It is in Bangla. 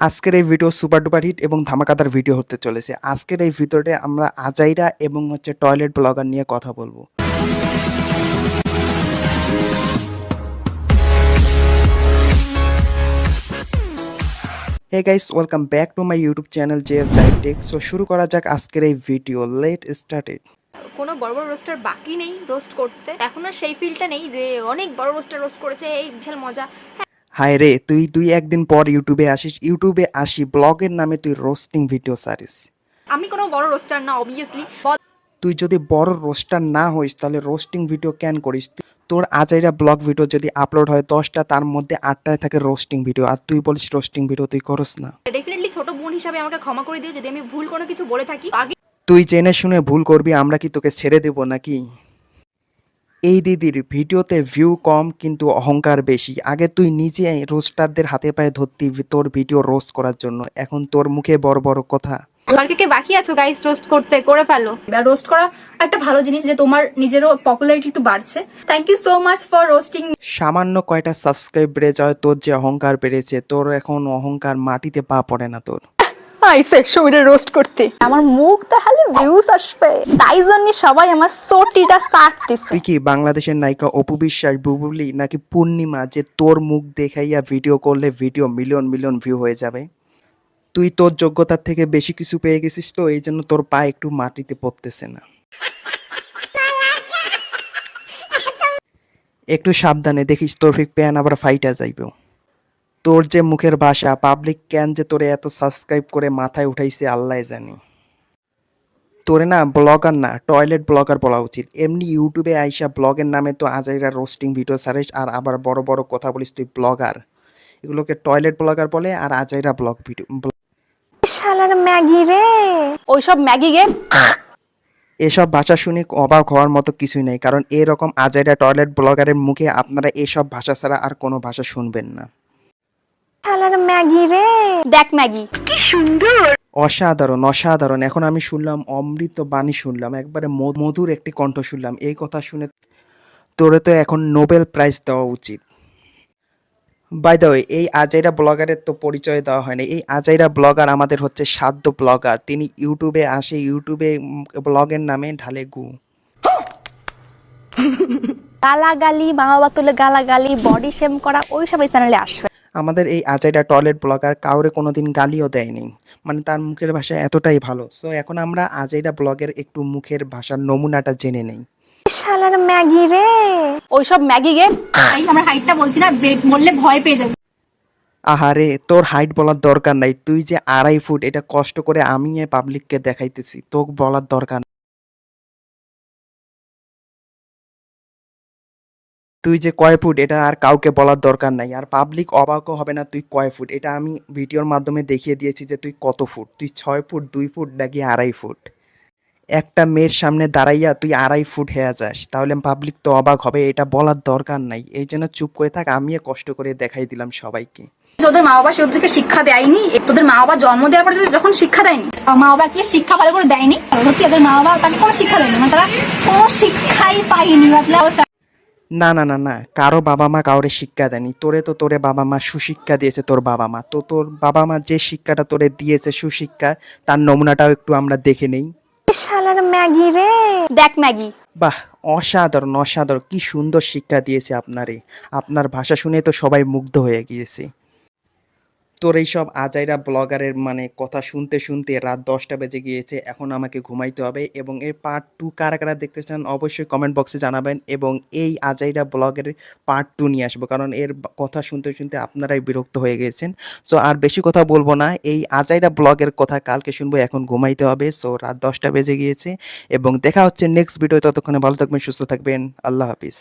আজকের এই ভিডিও সুপার ডুপার হিট এবং ধামাকাদার ভিডিও হতে চলেছে। আজকের এই ভিডিওতে আমরা আজাইরা এবং হচ্ছে টয়লেট ব্লগার নিয়ে কথা বলব। Hey guys welcome back to my YouTube channel J F Zaid tech so শুরু করা যাক আজকের এই ভিডিও লেট স্টার্টেড কোনো বড় বড় রোস্টার বাকি নেই রোস্ট করতে। এখন আর সেই ফিলটা নেই যে অনেক বড় রোস্টার রোস্ট করেছে, এই বিশাল মজা। হায় রে তুই তুই একদিন পর ইউটিউবে আসিস। ইউটিউবে আসি ব্লগের নামে তুই রোস্টিং ভিডিও সারিস। আমি কোনো বড় রোস্টার না অবভিয়াসলি তুই যদি বড় রোস্টার না হইস তাহলে রোস্টিং ভিডিও কেন করিস? তোর আজাইরা ব্লগ ভিডিও যদি আপলোড হয় দশটা তার মধ্যে আটটায় থাকে রোস্টিং ভিডিও আর তুই বলিস রোস্টিং ভিডিও তুই করস না। ডেফিনেটলি ছোট বোন হিসাবে আমাকে ক্ষমা করে দিও যদি আমি ভুল কোনো কিছু বলে থাকি। আগে তুই জেনে শুনে ভুল করবি আমরা কি তোকে ছেড়ে দেব নাকি? এই দিদির ভিডিওতে ভিউ কম কিন্তু অহংকার বেশি। আগে তুই নিজে রোস্টারদের হাতে পায়ে ধরতি তোর ভিডিও রোস্ট করার জন্য। এখন তোর মুখে বড় বড় কথা। বাকি আছো গাইস রোস্ট করতে? করে ফেলো। রোস্ট করা একটা ভালো জিনিস যে তোমার নিজেরও পপুলারিটি একটু বাড়ছে। Thank you so much for roasting সামান্য কয়টা সাবস্ক্রাইব বেড়ে যায় তোর যে অহংকার বেড়েছে তোর এখন অহংকার মাটিতে পা পড়ে না তোর। আইসে একশো রোস্ট করতে। আমার মুখ তাহলে ভিউজ আসবে। তাই জন্য সবাই আমার সোটিটা তুই কি বাংলাদেশের নায়িকা অপু বিশ্বাস, বুবুলি নাকি পূর্ণিমা যে তোর মুখ দেখাইয়া ভিডিও করলে ভিডিও মিলিয়ন মিলিয়ন ভিউ হয়ে যাবে? তুই তোর যোগ্যতার থেকে বেশি কিছু পেয়ে গেছিস তো, এই জন্য তোর পা একটু মাটিতে পড়তেছে না। একটু সাবধানে দেখিস তোর ফিক প্যান আবার ফাইটা যাইব। তোর যে মুখের ভাষা পাবলিক ক্যান যে তোরে এত সাবস্ক্রাইব করে মাথায় উঠাইছে আল্লাহ জানি। তোরে না ব্লগার না টয়লেট ব্লগার বলা উচিত। এমনি ইউটিউবে আইসা ব্লগের নামে তো আজাইরা রোস্টিং ভিডিও সারিস আর আবার বড় বড় কথা বলিস তুই ব্লগার এগুলোকে টয়লেট ব্লগার বলে আর আজাইরা ব্লগ ভিডিও শালার ম্যাগি রে। ওইসব ম্যাগি গে। এসব ভাষা শুনে অবাক হওয়ার মতো কিছুই নেই কারণ এরকম আজাইরা টয়লেট ব্লগারের মুখে আপনারা এসব ভাষা ছাড়া আর কোনো ভাষা শুনবেন না। শালার ম্যাগি রে। দেখ ম্যাগি। সুন্দর। অসাধারণ অসাধারণ। এখন আমি শুনলাম অমৃত বাণী শুনলাম একবারে মধুর একটি কণ্ঠ শুনলাম। এই কথা শুনে তোরে তো এখন নোবেল প্রাইজ দেওয়া উচিত। বাই দ্য ওয়ে এই আজাইরা ব্লগারের তো পরিচয় দেওয়া হয়নি। এই আজাইরা ব্লগার আমাদের হচ্ছে সাধ্য ব্লগার। তিনি ইউটিউবে আসে ইউটিউবে ব্লগের নামে ঢালে গু। গালাগালি মা বাবা তুলে গালাগালি বডি শেম করা ওইসব এই চ্যানেলে আসবে। আমাদের এই আজাইরা টয়লেট ব্লগার কাউরে কোনোদিন গালিও দেয়নি। মানে তার মুখের ভাষা এতটাই ভালো। সো এখন আমরা আজাইরা ব্লগের একটু মুখের ভাষার নমুনাটা জেনে নেই। শালার ম্যাগি রে! ওইসব ম্যাগি গে আমার হাইটটা বলছি না বললে ভয় পেয়ে যাবে। আহারে তোর হাইট বলার দরকার নাই। তুই যে আড়াই ফুট এটা কষ্ট করে আমি পাবলিককে দেখাইতেছি তোকে বলার দরকার তুই যে কয় ফুট, এটা আর কাউকে বলার দরকার নাই। আর পাবলিক অবাকও হবে না তুই কয় ফুট। এটা আমি ভিডিওর মাধ্যমে দেখিয়ে দিয়েছি যে তুই কত ফুট। তুই ছয় ফুট, দুই ফুট নাকি আড়াই ফুট? একটা মেয়ের সামনে দাঁড়াইয়া তুই আড়াই ফুট হয়ে যাস, তাহলে পাবলিক তো অবাক হবে, এটা বলার দরকার নাই। এই জন্য চুপ করে থাক, আমিও কষ্ট করে দেখাই দিলাম সবাইকে। ওদের মা বাবা ওদেরকে শিক্ষা দেয়নি তোদের মা বাবা জন্ম দেওয়ার পরে যখন শিক্ষা দেয়নি মা বাবা অ্যাকচুয়ালি শিক্ষা ভালো করে দেয়নি সত্যি ওদের মা বাবা তাকে কোনো শিক্ষা দেয়নি মানে তারা কোনো শিক্ষাই পায়নি না না না না কারও বাবা মা কাউরে শিক্ষা দেয়নি। তোরে তো তোরে বাবা মা সুশিক্ষা দিয়েছে তোর বাবা মা। তো তোর বাবা মা যে শিক্ষাটা তোরে দিয়েছে সুশিক্ষা তার নমুনাটাও একটু আমরা দেখে নেই। শালার ম্যাগি রে। দেখ ম্যাগি। বাহ অসাধারণ অসাধারণ। কি সুন্দর শিক্ষা দিয়েছে আপনারে। আপনার ভাষা শুনে তো সবাই মুগ্ধ হয়ে গিয়েছে। তোর এইসব আজাইরা ব্লগারের মানে কথা শুনতে শুনতে রাত দশটা বেজে গিয়েছে, এখন আমাকে ঘুমাইতে হবে এবং এর পার্ট টু কারা কারা দেখতে চান অবশ্যই কমেন্ট বক্সে জানাবেন এবং এই আজাইরা ব্লগের পার্ট টু নিয়ে আসব কারণ এর কথা শুনতে শুনতে আপনারাই বিরক্ত হয়ে গেছেন। সো আর বেশি কথা বলব না, এই আজাইরা ব্লগের কথা কালকে শুনব, এখন ঘুমাইতে হবে। সো রাত দশটা বেজে গিয়েছে এবং দেখা হচ্ছে নেক্সট ভিডিও ততক্ষণে ভালো থাকবেন, সুস্থ থাকবেন, আল্লাহ হাফিজ।